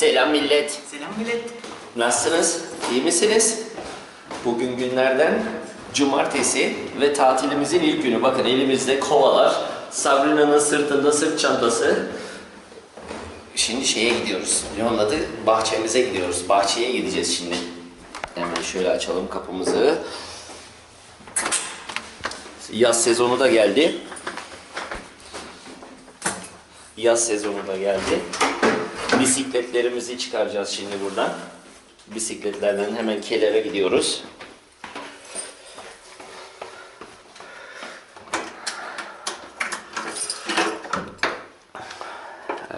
Selam millet. Selam millet. Nasılsınız? İyi misiniz? Bugün günlerden cumartesi ve tatilimizin ilk günü. Bakın elimizde kovalar. Sabrina'nın sırtında sırt çantası. Şimdi şeye gidiyoruz. Ne onun adı? Bahçemize gidiyoruz. Bahçeye gideceğiz şimdi. Hemen şöyle açalım kapımızı. Yaz sezonu da geldi. Yaz sezonu da geldi. Bisikletlerimizi çıkaracağız şimdi buradan. Bisikletlerden hemen Keler'e gidiyoruz.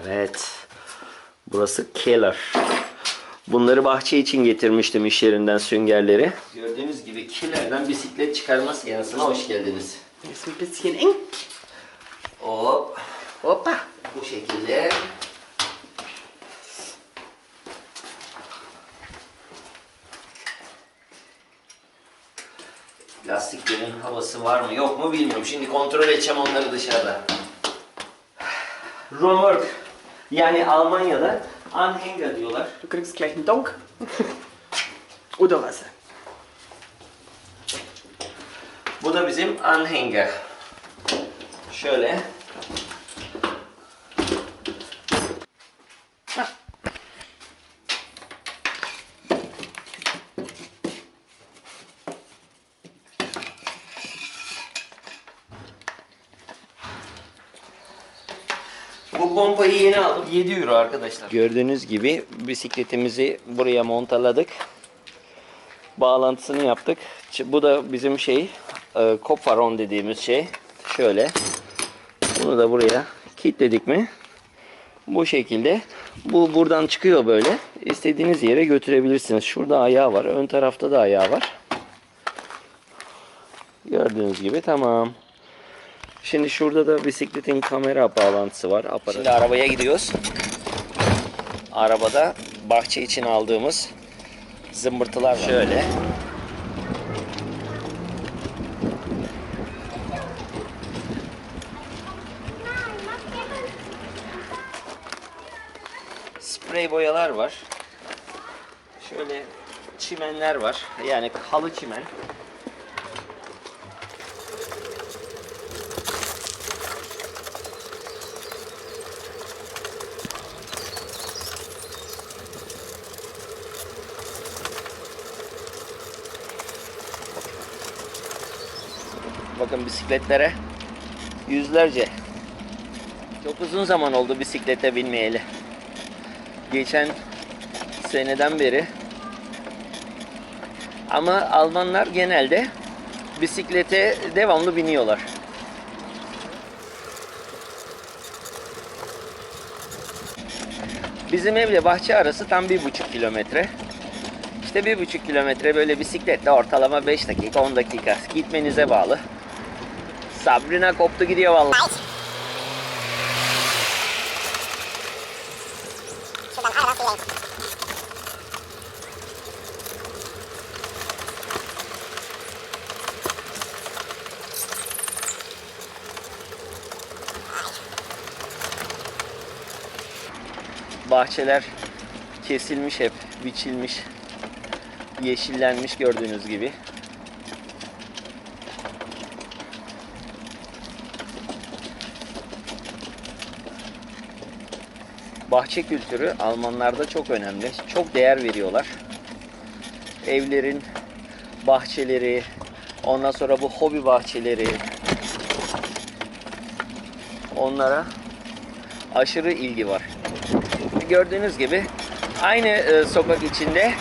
Evet. Burası Keller. Bunları bahçe için getirmiştim iş yerinden süngerleri. Gördüğünüz gibi Keller'den bisiklet çıkarma seansına hoş geldiniz. Ein bisschen mu bilmiyorum. Şimdi kontrol edeceğim onları dışarıda. Romörk. Yani Almanya'da Anhänger diyorlar. Du kriegst gleich einen Donk. Oder Wasser. Bu da bizim Anhänger. Şöyle. Bu pompayı yeni aldım. 7 euro arkadaşlar. Gördüğünüz gibi bisikletimizi buraya montaladık. Bağlantısını yaptık. Bu da bizim şey, e, kopfaron dediğimiz şey. Şöyle. Bunu da buraya kilitledik mi? Bu şekilde. Bu buradan çıkıyor böyle. İstediğiniz yere götürebilirsiniz. Şurada ayağı var. Ön tarafta da ayağı var. Gördüğünüz gibi tamam. Şimdi şurada da bisikletin kamera bağlantısı var. Aparat. Şimdi arabaya gidiyoruz. Arabada bahçe için aldığımız zımbırtılar var. Şöyle. Sprey boyalar var. Şöyle çimenler var. Yani halı çimen. Bisikletlere yüzlerce. Çok uzun zaman oldu bisiklete binmeyeli. Geçen seneden beri. Ama Almanlar genelde bisiklete devamlı biniyorlar. Bizim evle bahçe arası tam bir buçuk kilometre. İşte bir buçuk kilometre böyle bisikletle ortalama 5 dakika 10 dakika gitmenize bağlı. Sabrina koptu gidiyor vallahi. Bahçeler kesilmiş hep, biçilmiş, yeşillenmiş gördüğünüz gibi. Bahçe kültürü Almanlarda çok önemli. Çok değer veriyorlar. Evlerin bahçeleri, ondan sonra bu hobi bahçeleri onlara aşırı ilgi var. Gördüğünüz gibi aynı e, sokak içinde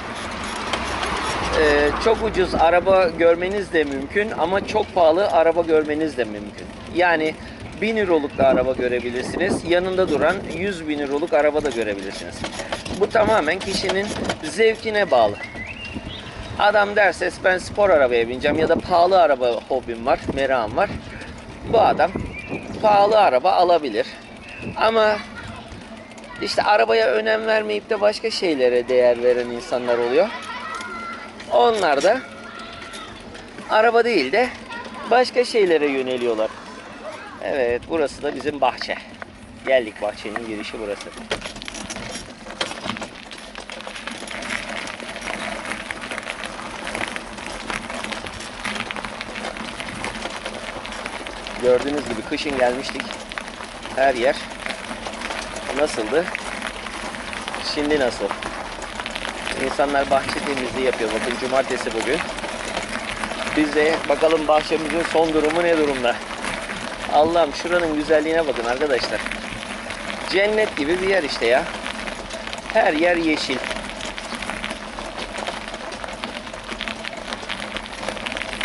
e, çok ucuz araba görmeniz de mümkün ama çok pahalı araba görmeniz de mümkün. Yani 1000 euroluk da araba görebilirsiniz. Yanında duran 100 bin euroluk araba da görebilirsiniz. Bu tamamen kişinin zevkine bağlı. Adam derse ben spor arabaya bineceğim ya da pahalı araba hobim var, merakım var. Bu adam pahalı araba alabilir. Ama işte arabaya önem vermeyip de başka şeylere değer veren insanlar oluyor. Onlar da araba değil de başka şeylere yöneliyorlar. Evet burası da bizim bahçe. Geldik bahçenin girişi burası. Gördüğünüz gibi kışın gelmiştik. Her yer nasıldı? Şimdi nasıl? İnsanlar bahçe temizliği yapıyor. Bakın cumartesi bugün. Biz de bakalım bahçemizin son durumu ne durumda? Allah'ım şuranın güzelliğine bakın arkadaşlar. Cennet gibi bir yer işte ya. Her yer yeşil.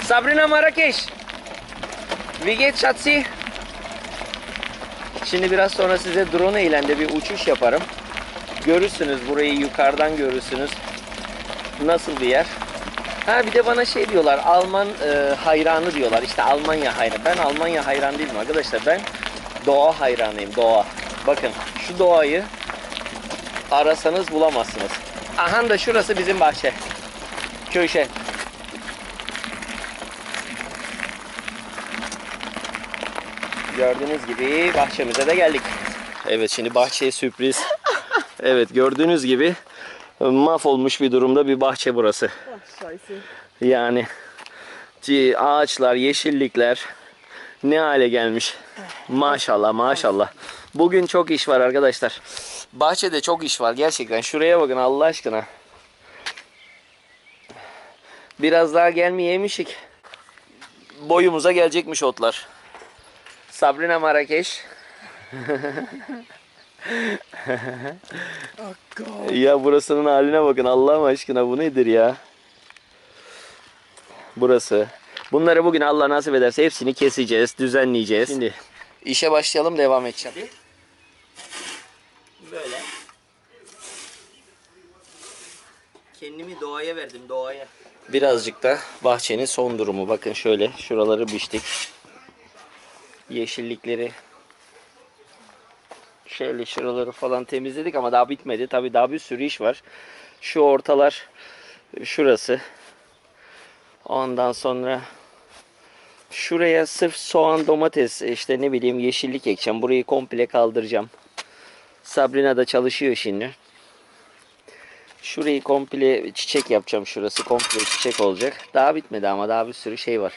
Sabrina Marrakeş. Wie geht's Schatzi? Şimdi biraz sonra size drone ile de bir uçuş yaparım. Görürsünüz burayı yukarıdan görürsünüz. Nasıl bir yer? Ha bir de bana şey diyorlar Alman e, hayranı diyorlar. İşte Almanya hayranı. Ben Almanya hayran değilim arkadaşlar. Ben doğa hayranıyım. Doğa. Bakın şu doğayı arasanız bulamazsınız. Aha da şurası bizim bahçe. Köşe. Gördüğünüz gibi bahçemize de geldik. Evet şimdi bahçeye sürpriz. Evet gördüğünüz gibi mahvolmuş bir durumda bir bahçe burası. Yani ağaçlar, yeşillikler ne hale gelmiş. Maşallah maşallah. Bugün çok iş var arkadaşlar. Bahçede çok iş var gerçekten. Şuraya bakın Allah aşkına. Biraz daha gelmeyeymişik. Boyumuza gelecekmiş otlar. Sabrina Marrakeş. Ya burasının haline bakın Allah'ım aşkına bu nedir ya? Burası. Bunları bugün Allah nasip ederse hepsini keseceğiz, düzenleyeceğiz. Şimdi işe başlayalım devam edeceğim. Böyle. Kendimi doğaya verdim doğaya. Birazcık da bahçenin son durumu. Bakın şöyle şuraları biçtik. Yeşillikleri şöyle şuraları falan temizledik ama daha bitmedi. Tabii daha bir sürü iş var. Şu ortalar şurası. Ondan sonra şuraya sırf soğan, domates, işte ne bileyim yeşillik ekeceğim. Burayı komple kaldıracağım. Sabrina da çalışıyor şimdi. Şurayı komple çiçek yapacağım. Şurası komple çiçek olacak. Daha bitmedi ama daha bir sürü şey var.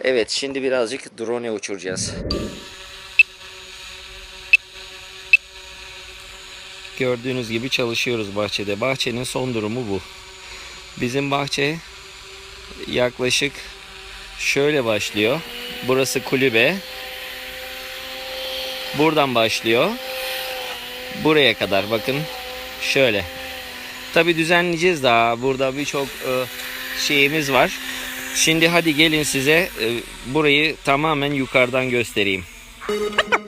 Evet şimdi birazcık drone uçuracağız. Gördüğünüz gibi çalışıyoruz bahçede. Bahçenin son durumu bu. Bizim bahçe yaklaşık şöyle başlıyor. Burası kulübe. Buradan başlıyor. Buraya kadar bakın. Şöyle. Tabi düzenleyeceğiz daha. Burada birçok e, şeyimiz var. Şimdi hadi gelin size e, burayı tamamen yukarıdan göstereyim.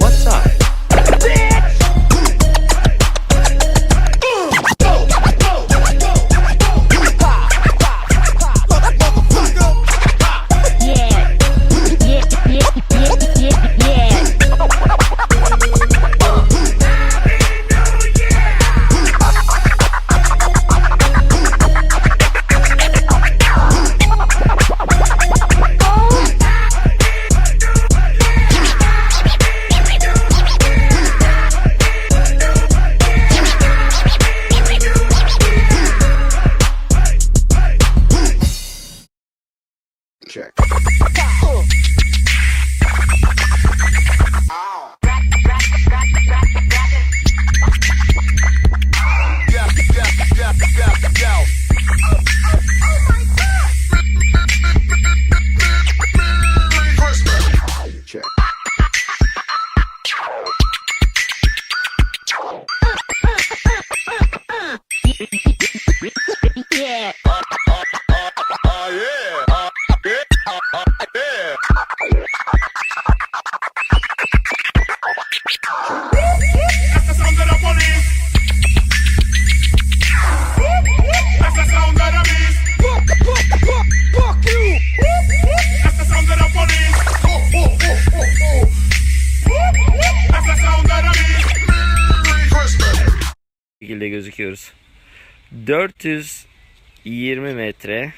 420 metre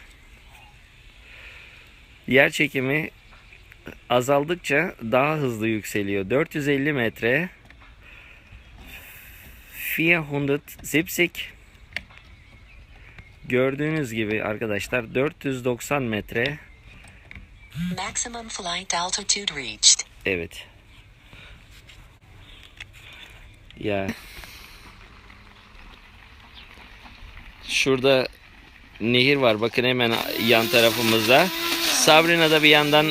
yer çekimi azaldıkça daha hızlı yükseliyor. 450 metre 470 Gördüğünüz gibi arkadaşlar 490 metre Maximum flight altitude reached. Evet. Ya. Şurada nehir var. Bakın hemen yan tarafımızda. Sabrina da bir yandan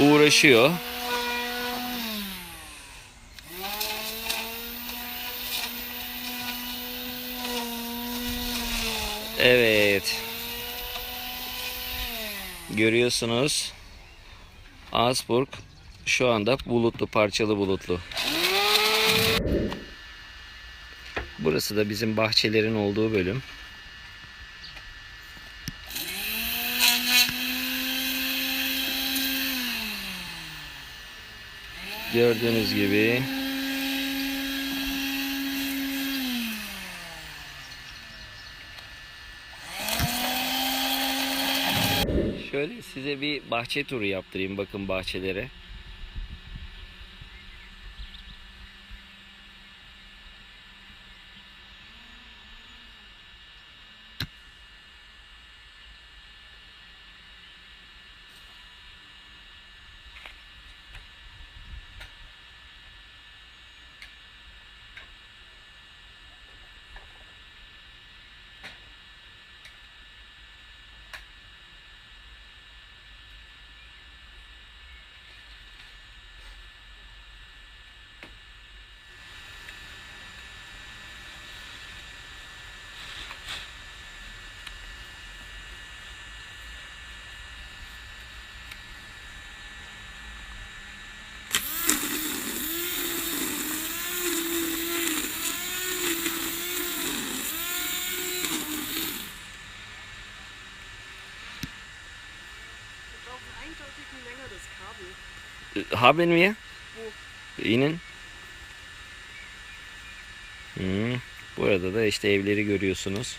uğraşıyor. Evet. Görüyorsunuz. Asburg şu anda bulutlu, parçalı bulutlu. Burası da bizim bahçelerin olduğu bölüm. Gördüğünüz gibi Şöyle size bir bahçe turu yaptırayım bakın bahçelere. Haben wir? İnin. Hmm. Bu arada da işte evleri görüyorsunuz.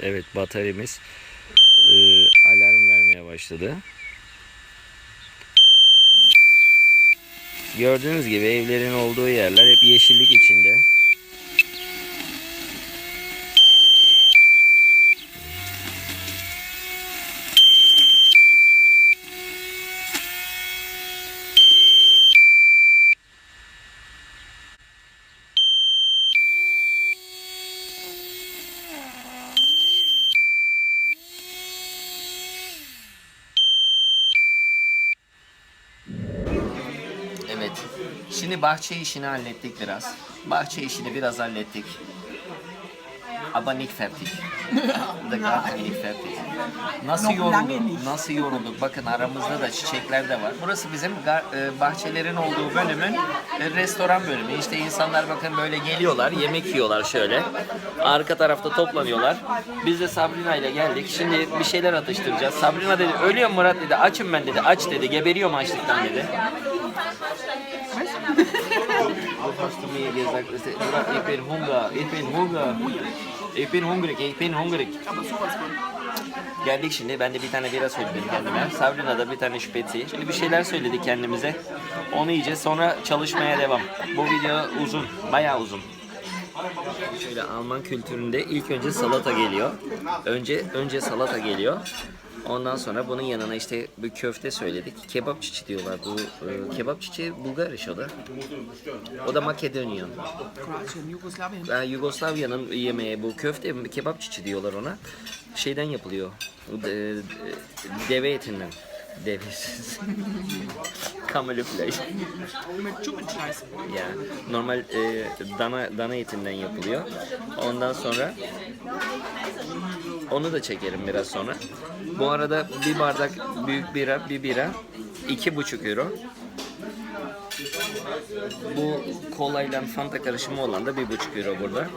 Evet bataryamız e, alarm vermeye başladı. Gördüğünüz gibi evlerin olduğu yerler hep yeşillik içinde. Şimdi bahçe işini hallettik biraz. Bahçe işini biraz hallettik. Aber nicht fertig. The garden nicht fertig. Nasıl yorulduk? Nasıl yorulduk? Bakın aramızda da çiçekler de var. Burası bizim gar- e, bahçelerin olduğu bölümün e, restoran bölümü. İşte insanlar bakın böyle geliyorlar, yemek yiyorlar şöyle. Arka tarafta toplanıyorlar. Biz de Sabrina ile geldik. Şimdi bir şeyler atıştıracağız. Sabrina dedi, ölüyorum Murat dedi, açım ben dedi, aç dedi, geberiyorum açlıktan dedi. Was hast du mir gesagt? Murat, ich bin Hunger, ich bin Hunger. Ich bin hungrig, ich bin hungrig. Geldik şimdi. Ben de bir tane bira söyledim kendime. Sabrina da bir tane şüpheti. Şimdi bir şeyler söyledik kendimize. Onu yiyeceğiz. Sonra çalışmaya devam. Bu video uzun. Bayağı uzun. Şöyle Alman kültüründe ilk önce salata geliyor. Önce önce salata geliyor. Ondan sonra bunun yanına işte bir köfte söyledik. Kebap çiçi diyorlar. Bu e, kebap çiçi Bulgar iş o da. O da Makedonyan. Kroatien, Jugoslawien. Yani Yugoslavya'nın yemeği bu köfte kebap çiçi diyorlar ona. Şeyden yapılıyor. De- deve etinden. Devesiz. Kamuflaj. Yani normal e, dana dana etinden yapılıyor. Ondan sonra onu da çekerim biraz sonra. Bu arada bir bardak büyük bira, bir bira iki buçuk euro. Bu kolayla Fanta karışımı olan da bir buçuk euro burada.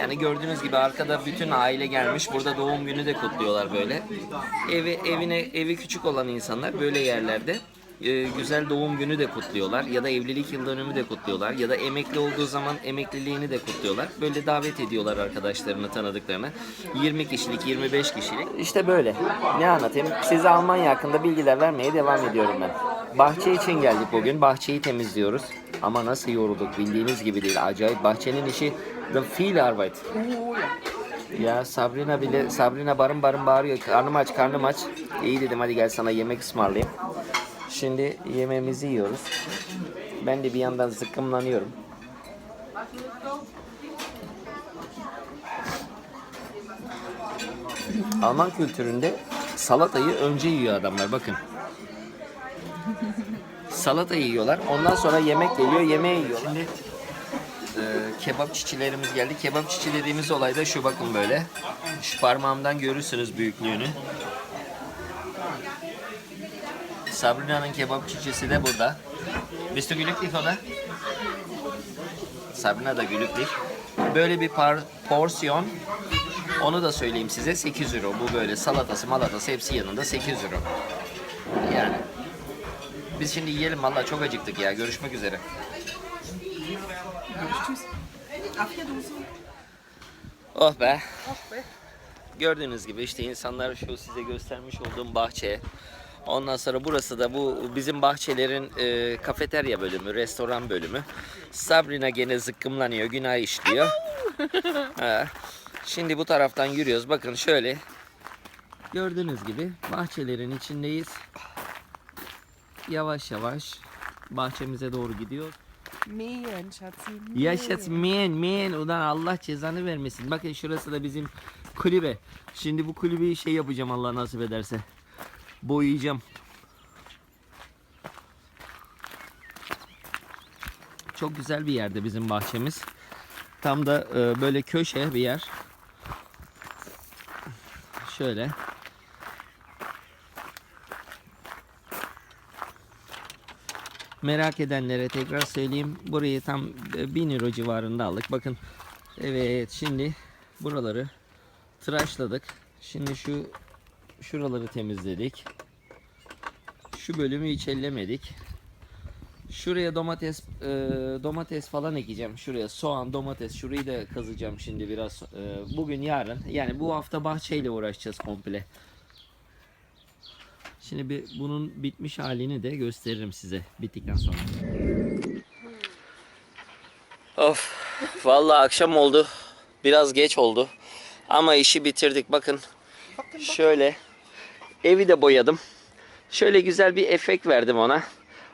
Yani gördüğünüz gibi arkada bütün aile gelmiş. Burada doğum günü de kutluyorlar böyle. Evi evine evi küçük olan insanlar böyle yerlerde e, güzel doğum günü de kutluyorlar ya da evlilik yıl dönümü de kutluyorlar ya da emekli olduğu zaman emekliliğini de kutluyorlar. Böyle davet ediyorlar arkadaşlarını, tanıdıklarını. 20 kişilik, 25 kişilik. İşte böyle. Ne anlatayım? Size Almanya hakkında bilgiler vermeye devam ediyorum ben. Bahçe için geldik bugün. Bahçeyi temizliyoruz. Ama nasıl yorulduk bildiğiniz gibi değil. Acayip bahçenin işi the viel Arbeit. Ya Sabrina bile Sabrina barın barın bağırıyor. Karnım aç, karnım aç. İyi dedim hadi gel sana yemek ısmarlayayım. Şimdi yemeğimizi yiyoruz. Ben de bir yandan zıkkımlanıyorum. Alman kültüründe salatayı önce yiyor adamlar bakın. Salata yiyorlar. Ondan sonra yemek geliyor. Yemeği yiyorlar. Şimdi e, kebap çiçilerimiz geldi. Kebap çiçi dediğimiz olay da şu bakın böyle. Şu parmağımdan görürsünüz büyüklüğünü. Sabrina'nın kebap çiçisi de burada. Bist du glücklich oder? Sabrina da glücklich. Böyle bir par porsiyon onu da söyleyeyim size 8 euro. Bu böyle salatası malatası hepsi yanında 8 euro. Yani. Biz şimdi yiyelim valla çok acıktık ya. Görüşmek üzere. Tschüss. Afiyet olsun. Oh be. Oh be. Gördüğünüz gibi işte insanlar şu size göstermiş olduğum bahçe. Ondan sonra burası da bu bizim bahçelerin e, kafeterya bölümü, restoran bölümü. Sabrina gene zıkkımlanıyor, günah işliyor. Ha. Şimdi bu taraftan yürüyoruz. Bakın şöyle. Gördüğünüz gibi bahçelerin içindeyiz. Yavaş yavaş bahçemize doğru gidiyoruz. Mähen, Schatzi. Yaşat men men ulan Allah cezanı vermesin. Bakın şurası da bizim kulübe. Şimdi bu kulübeyi şey yapacağım Allah nasip ederse. Boyayacağım. Çok güzel bir yerde bizim bahçemiz. Tam da e, böyle köşe bir yer. Şöyle. Merak edenlere tekrar söyleyeyim. Burayı tam e, 1000 euro civarında aldık. Bakın. Evet şimdi buraları tıraşladık. Şimdi şu şuraları temizledik. Şu bölümü hiç ellemedik. Şuraya domates e, domates falan ekeceğim. Şuraya soğan, domates. Şurayı da kazacağım şimdi biraz. e, bugün yarın. Yani bu hafta bahçeyle uğraşacağız komple. Şimdi bir bunun bitmiş halini de gösteririm size bittikten sonra. Of, vallahi akşam oldu. Biraz geç oldu. Ama işi bitirdik. Bakın şöyle evi de boyadım. Şöyle güzel bir efekt verdim ona.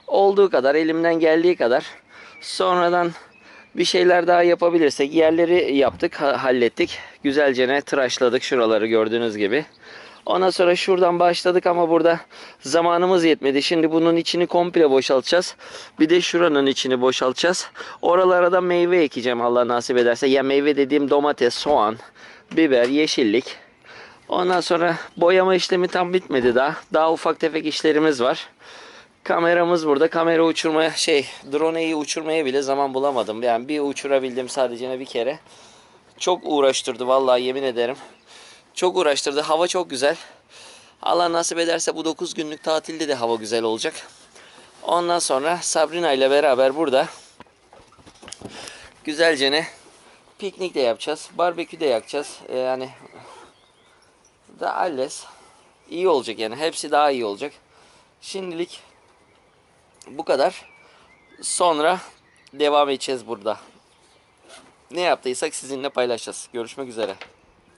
Olduğu kadar, elimden geldiği kadar. Sonradan bir şeyler daha yapabilirsek yerleri yaptık, ha- hallettik. Güzelce ne tıraşladık şuraları gördüğünüz gibi. Ondan sonra şuradan başladık ama burada zamanımız yetmedi. Şimdi bunun içini komple boşaltacağız. Bir de şuranın içini boşaltacağız. Oralara da meyve ekeceğim Allah nasip ederse. Ya meyve dediğim domates, soğan, biber, yeşillik. Ondan sonra boyama işlemi tam bitmedi daha. Daha ufak tefek işlerimiz var. Kameramız burada. Kamera uçurmaya şey drone'yi uçurmaya bile zaman bulamadım. Yani bir uçurabildim sadece bir kere. Çok uğraştırdı vallahi yemin ederim. Çok uğraştırdı. Hava çok güzel. Allah nasip ederse bu 9 günlük tatilde de hava güzel olacak. Ondan sonra Sabrina ile beraber burada güzelce ne piknik de yapacağız. Barbekü de yakacağız. Ee, Yani da alles iyi olacak yani. Hepsi daha iyi olacak. Şimdilik bu kadar. Sonra devam edeceğiz burada. Ne yaptıysak sizinle paylaşacağız. Görüşmek üzere.